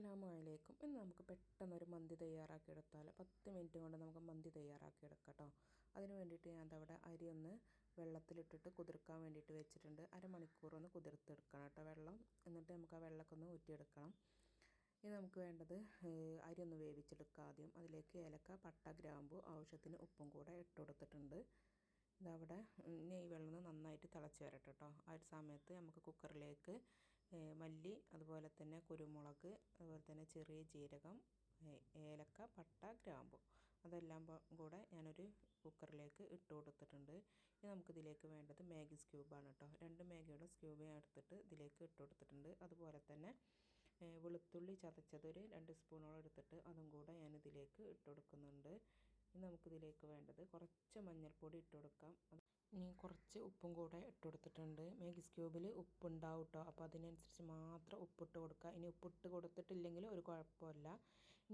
അസ്സലാമു അലൈക്കും ഇന്ന് നമുക്ക് പെട്ടെന്ന് ഒരു മന്തി തയ്യാറാക്കി എടുത്താൽ പത്ത് മിനിറ്റ് കൊണ്ട് നമുക്ക് മന്തി തയ്യാറാക്കി എടുക്കാം കേട്ടോ അതിന് വേണ്ടിയിട്ട് ഞാൻ അവിടെ അരി ഒന്ന് വെള്ളത്തിലിട്ടിട്ട് കുതിർക്കാൻ വേണ്ടിയിട്ട് വെച്ചിട്ടുണ്ട്. അരമണിക്കൂർ ഒന്ന് കുതിർത്തെടുക്കണം കേട്ടോ വെള്ളം. എന്നിട്ട് നമുക്ക് ആ വെള്ളമൊക്കെ ഒന്ന് ഊറ്റിയെടുക്കണം. ഇനി നമുക്ക് വേണ്ടത് അരി ഒന്ന് വേവിച്ചെടുക്കുക ആദ്യം. അതിലേക്ക് ഏലക്ക പട്ട ഗ്രാമ്പു ആവശ്യത്തിന് ഉപ്പും കൂടെ ഇട്ട് കൊടുത്തിട്ടുണ്ട്. ഇതവിടെ നെയ് വെള്ളം നന്നായിട്ട് തിളച്ച് വരട്ടെ കേട്ടോ ആ ഒരു സമയത്ത് നമുക്ക് കുക്കറിലേക്ക് മല്ലി അതുപോലെ തന്നെ കുരുമുളക് അതുപോലെ തന്നെ ചെറിയ ജീരകം ഏലക്ക പട്ട ഗ്രാമ്പു. അതെല്ലാം കൂടെ ഞാനൊരു കുക്കറിലേക്ക് ഇട്ട് കൊടുത്തിട്ടുണ്ട്. ഇനി നമുക്കിതിലേക്ക് വേണ്ടത് മാഗി സ്ക്യൂബാണ് കേട്ടോ രണ്ട് മാഗിയുടെ സ്ക്യൂബ് ഞാൻ എടുത്തിട്ട് ഇതിലേക്ക് ഇട്ട് കൊടുത്തിട്ടുണ്ട്. അതുപോലെ തന്നെ വെളുത്തുള്ളി ചതച്ചതൊരു രണ്ട് സ്പൂണോളം എടുത്തിട്ട് അതും കൂടെ ഞാൻ ഇതിലേക്ക് ഇട്ട് കൊടുക്കുന്നുണ്ട്. ഇനി നമുക്കിതിലേക്ക് വേണ്ടത് കുറച്ച് മഞ്ഞൾപ്പൊടി ഇട്ട് കൊടുക്കാം. ഇനി കുറച്ച് ഉപ്പും കൂടെ ഇട്ട് കൊടുത്തിട്ടുണ്ട്. മാഗി ക്യൂബിൽ ഉപ്പുണ്ടാവും കേട്ടോ അപ്പോൾ അതിനനുസരിച്ച് മാത്രം ഉപ്പിട്ട് കൊടുക്കുക. ഇനി ഉപ്പിട്ട് കൊടുത്തിട്ടില്ലെങ്കിൽ ഒരു കുഴപ്പമില്ല.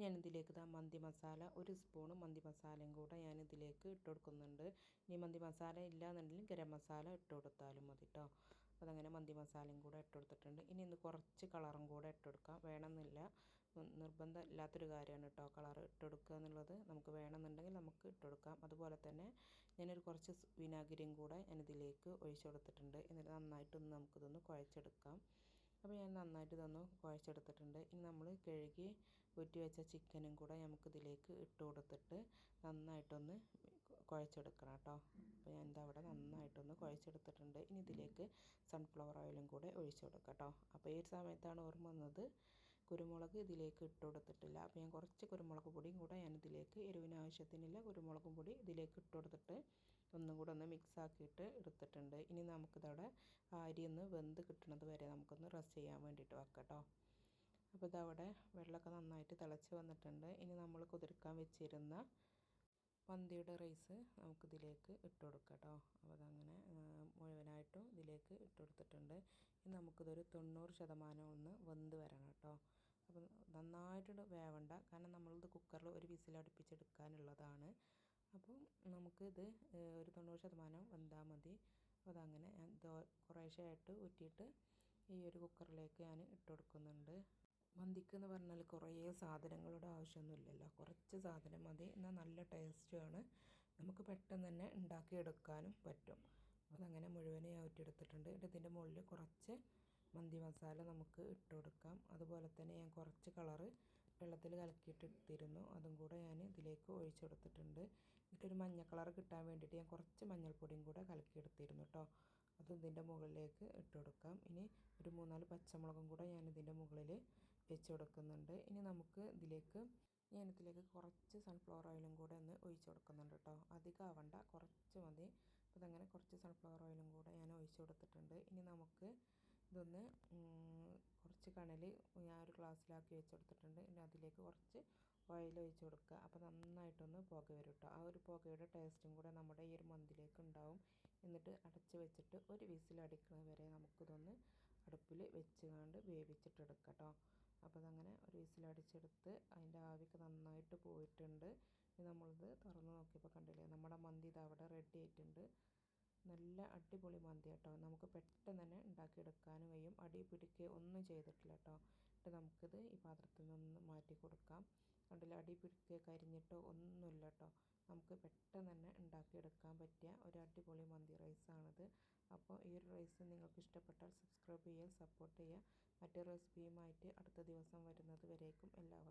ഞാൻ ഇതിലേക്ക് ഇതാ മന്തി മസാല ഒരു സ്പൂണ് മന്തി മസാലയും കൂടെ ഞാൻ ഇതിലേക്ക് ഇട്ട് കൊടുക്കുന്നുണ്ട്. ഇനി മന്തി മസാല ഇല്ലാന്നുണ്ടെങ്കിൽ ഗരം മസാല ഇട്ട് കൊടുത്താലും മതി കേട്ടോ അപ്പോൾ അതങ്ങനെ മന്തി മസാലയും കൂടെ ഇട്ട് കൊടുത്തിട്ടുണ്ട്. ഇനി ഇന്ന് കുറച്ച് കളറും കൂടെ ഇട്ട് കൊടുക്കാം. വേണമെന്നില്ല. നിർബന്ധം ഇല്ലാത്തൊരു കാര്യമാണ് കേട്ടോ കളർ ഇട്ടെടുക്കുക എന്നുള്ളത്. നമുക്ക് വേണമെന്നുണ്ടെങ്കിൽ നമുക്ക് ഇട്ടെടുക്കാം അതുപോലെ തന്നെ ഞാനൊരു കുറച്ച് വിനാഗിരിയും കൂടെ ഞാനിതിലേക്ക് ഒഴിച്ചു കൊടുത്തിട്ടുണ്ട്. എന്നിട്ട് നന്നായിട്ടൊന്ന് നമുക്കിതൊന്ന് കുഴച്ചെടുക്കാം. അപ്പോൾ ഞാൻ നന്നായിട്ട് ഇതൊന്ന് കുഴച്ചെടുത്തിട്ടുണ്ട്. ഇനി നമ്മൾ കഴുകി ഊറ്റി വെച്ച ചിക്കനും കൂടെ നമുക്കിതിലേക്ക് ഇട്ട് കൊടുത്തിട്ട് നന്നായിട്ടൊന്ന് കുഴച്ചെടുക്കണം കേട്ടോ. അപ്പോൾ ഞാൻ അവിടെ നന്നായിട്ടൊന്ന് കുഴച്ചെടുത്തിട്ടുണ്ട്. ഇനി ഇതിലേക്ക് സൺഫ്ലവർ ഓയിലും കൂടെ ഒഴിച്ചു കൊടുക്കാം കേട്ടോ. അപ്പോൾ ഈ ഒരു സമയത്താണ് ഓർമ്മ വന്നത്. കുരുമുളക് ഇതിലേക്ക് ഇട്ട് കൊടുത്തിട്ടില്ല. അപ്പോൾ ഞാൻ കുറച്ച് കുരുമുളക് പൊടിയും കൂടെ ഞാൻ ഇതിലേക്ക് എരിവിന് ആവശ്യത്തിനില്ല കുരുമുളകും പൊടി ഇതിലേക്ക് ഇട്ട് കൊടുത്തിട്ട് ഒന്നും കൂടെ ഒന്ന് മിക്സ് ആക്കിയിട്ട് എടുത്തിട്ടുണ്ട്. ഇനി നമുക്കിതവിടെ അരി ഒന്ന് വെന്ത് കിട്ടുന്നത് വരെ നമുക്കൊന്ന് റെസ്റ്റ് ചെയ്യാൻ വേണ്ടിയിട്ട് വെക്കാം കേട്ടോ അപ്പോൾ ഇതവിടെ വെള്ളമൊക്കെ നന്നായിട്ട് തിളച്ച് വന്നിട്ടുണ്ട്. ഇനി നമ്മൾ കുതിർക്കാൻ വെച്ചിരുന്ന പന്തിയുടെ റൈസ് നമുക്കിതിലേക്ക് ഇട്ട് കൊടുക്കാം കേട്ടോ അപ്പോൾ അതങ്ങനെ മുഴുവനായിട്ടും ഇതിലേക്ക് ഇട്ട് കൊടുത്തിട്ടുണ്ട് ഇനി നമുക്കിതൊരു തൊണ്ണൂറ് ശതമാനം ഒന്ന് വെന്ത് വരണം കേട്ടോ. അപ്പം നന്നായിട്ട് വേവണ്ട. കാരണം നമ്മളിത് കുക്കറിൽ ഒരു വിസിൽ അടുപ്പിച്ചെടുക്കാനുള്ളതാണ് അപ്പം നമുക്കിത് ഒരു തൊണ്ണൂറ് ശതമാനം വെന്താൽ മതി. അപ്പോൾ അതങ്ങനെ ഞാൻ കുറേശ്ശെയായിട്ട് ഊറ്റിയിട്ട് ഈ ഒരു കുക്കറിലേക്ക് ഞാൻ ഇട്ട് കൊടുക്കുന്നുണ്ട് മന്തിക്ക് എന്ന് പറഞ്ഞാൽ കുറേ സാധനങ്ങളുടെ ആവശ്യമൊന്നുമില്ലല്ലോ. കുറച്ച് സാധനം മതി. എന്നാൽ നല്ല ടേസ്റ്റുമാണ്. നമുക്ക് പെട്ടെന്ന് തന്നെ ഉണ്ടാക്കിയെടുക്കാനും പറ്റും. അതങ്ങനെ മുഴുവനെ ഊറ്റിയെടുത്തിട്ടുണ്ട്. ഇതിന്റെ മുകളിൽ കുറച്ച് മന്തി മസാല നമുക്ക് ഇട്ട് കൊടുക്കാം. അതുപോലെ തന്നെ ഞാൻ കുറച്ച് കളറ് വെള്ളത്തിൽ കലക്കിയിട്ടിരുന്നു അതും കൂടെ ഞാൻ ഇതിലേക്ക് ഒഴിച്ചെടുത്തിട്ടുണ്ട് എന്നിട്ടൊരു മഞ്ഞ കളർ കിട്ടാൻ വേണ്ടിയിട്ട് ഞാൻ കുറച്ച് മഞ്ഞൾപ്പൊടിയും കൂടെ കലക്കിയെടുത്തിരുന്നു കേട്ടോ അത് ഇതിന്റെ മുകളിലേക്ക് ഇട്ട് കൊടുക്കാം. ഇനി ഒരു മൂന്നാൽ പച്ചമുളകും കൂടെ ഞാൻ ഇതിന്റെ മുകളിൽ വെച്ച് കൊടുക്കുന്നുണ്ട്. ഇനി നമുക്ക് ഇതിലേക്ക് ഞാൻ ഇതിലേക്ക് കുറച്ച് സൺഫ്ലവർ ഓയിലും കൂടെ ഒന്ന് ഒഴിച്ച് കൊടുക്കുന്നുണ്ട് കേട്ടോ അധികം ആവണ്ട. കുറച്ച് മതി. അപ്പോൾ കുറച്ച് സൺഫ്ലവർ ഓയിലും കൂടെ ഞാൻ ഒഴിച്ച് കൊടുത്തിട്ടുണ്ട്. ഇനി നമുക്ക് ഇതൊന്ന് കുറച്ച് കണൽ ഞാൻ ഒരു ഗ്ലാസ്സിലാക്കി വെച്ച് കൊടുത്തിട്ടുണ്ട്. ഇനി അതിലേക്ക് കുറച്ച് ഓയിൽ ഒഴിച്ച് കൊടുക്കുക. അപ്പോൾ നന്നായിട്ടൊന്ന് പുക വരും കേട്ടോ ആ ഒരു പുകയുടെ ടേസ്റ്റും കൂടെ നമ്മുടെ ഈ ഒരു മന്തിലേക്ക് ഉണ്ടാവും. എന്നിട്ട് അടച്ച് വെച്ചിട്ട് ഒരു വിസിൽ അടിക്കുന്നത് വരെ നമുക്കിതൊന്ന് അടുപ്പിൽ വെച്ച് വെച്ചുകൊണ്ട് വേവിച്ചിട്ടെടുക്കാം കേട്ടോ അപ്പോൾ അതങ്ങനെ ഒരു വിസിലടിച്ചെടുത്ത് അതിന്റെ ആവിക്ക് നന്നായിട്ട് പോയിട്ടുണ്ട്. നമ്മളിത് തുറന്ന് നോക്കിയപ്പോൾ കണ്ടില്ലേ? നമ്മുടെ മന്തി ഇത് അവിടെ റെഡി ആയിട്ടുണ്ട്. നല്ല അടിപൊളി മന്തി കേട്ടോ. നമുക്ക് പെട്ടെന്ന് തന്നെ ഉണ്ടാക്കിയെടുക്കാനും കഴിയും. അടി പിടിക്കുക ഒന്നും ചെയ്തിട്ടില്ല കേട്ടോ. എന്നിട്ട് നമുക്കിത് ഈ പാത്രത്തിൽ നിന്ന് മാറ്റി കൊടുക്കാം. കണ്ടില്ല? അടി പിടിക്കുക കരിഞ്ഞിട്ടോ ഒന്നുമില്ല കേട്ടോ. നമുക്ക് പെട്ടെന്ന് തന്നെ ഉണ്ടാക്കിയെടുക്കാൻ പറ്റിയ ഒരു അടിപൊളി മന്തി റൈസാണിത്. അപ്പോൾ ഈ ഒരു റൈസ് നിങ്ങൾക്ക് ഇഷ്ടപ്പെട്ടാൽ സബ്സ്ക്രൈബ് ചെയ്യുക സപ്പോർട്ട് ചെയ്യുക. മറ്റൊരു റെസിപ്പിയുമായിട്ട് അടുത്ത ദിവസം വരുന്നത് വരേക്കും. എല്ലാവർക്കും